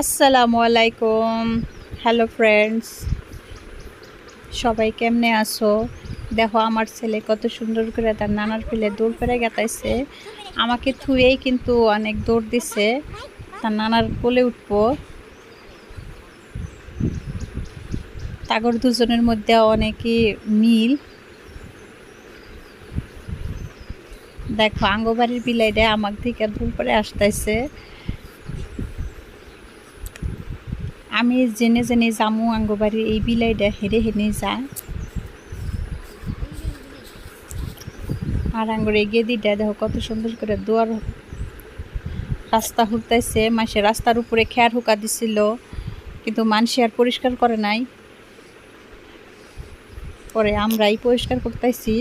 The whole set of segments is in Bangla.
আসসালামু আলাইকুম। হ্যালো ফ্রেন্ডস সবাই কেমনে আছো? দেখো, আমার ছেলে কত সুন্দর করে তার নানার ফেলে দৌড় পেরে গেতাইছে। আমাকে থুয়েই কিন্তু অনেক দৌড় দিছে। তার নানার কোলে উঠবো। তাগর দুজনের মধ্যে অনেকই মিল। দেখো, আঙ্গবাড়ির বিলাইটা আমার দিকে দূর করে আসতেছে আমি যেনে যেনে জামু আঙ্গবাড়ি এই বিলাইটা হেরে হেরে যায় আর আঙ্গুর এই গেদিটা দেখো কত সুন্দর করে দুয়ার রাস্তা হুকতাইছে মাসে রাস্তার উপরে খেয়ার হুকা দিছিল, কিন্তু মানুষে আর পরিষ্কার করে নাই। পরে আমরাই পরিষ্কার করতেছি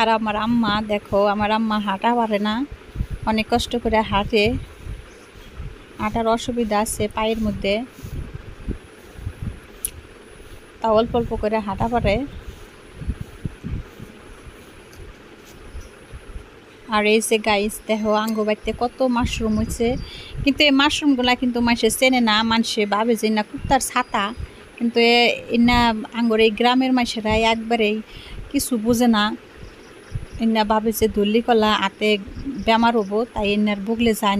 আর আমার আম্মা দেখো আমার আম্মা হাঁটা পারে না। অনেক কষ্ট করে হাঁটে। হাঁটার অসুবিধা আছে পায়ের মধ্যে। তা অল্প অল্প করে হাঁটা পারে আর এই যে গাইস দেখো আঙ্গ বাড়িতে কত মাশরুম হয়েছে কিন্তু এই মাশরুমগুলা কিন্তু মানুষে চেনে না, মানুষে ভাবে যে না কুত্তার ছাতা। কিন্তু এ না আঙ্গর এই গ্রামের মানুষেরা একবারেই কিছু বোঝে না। এনা ভাবে যে দল্লি কলা আতে বেমার হব তাই এনার বুগলে যায়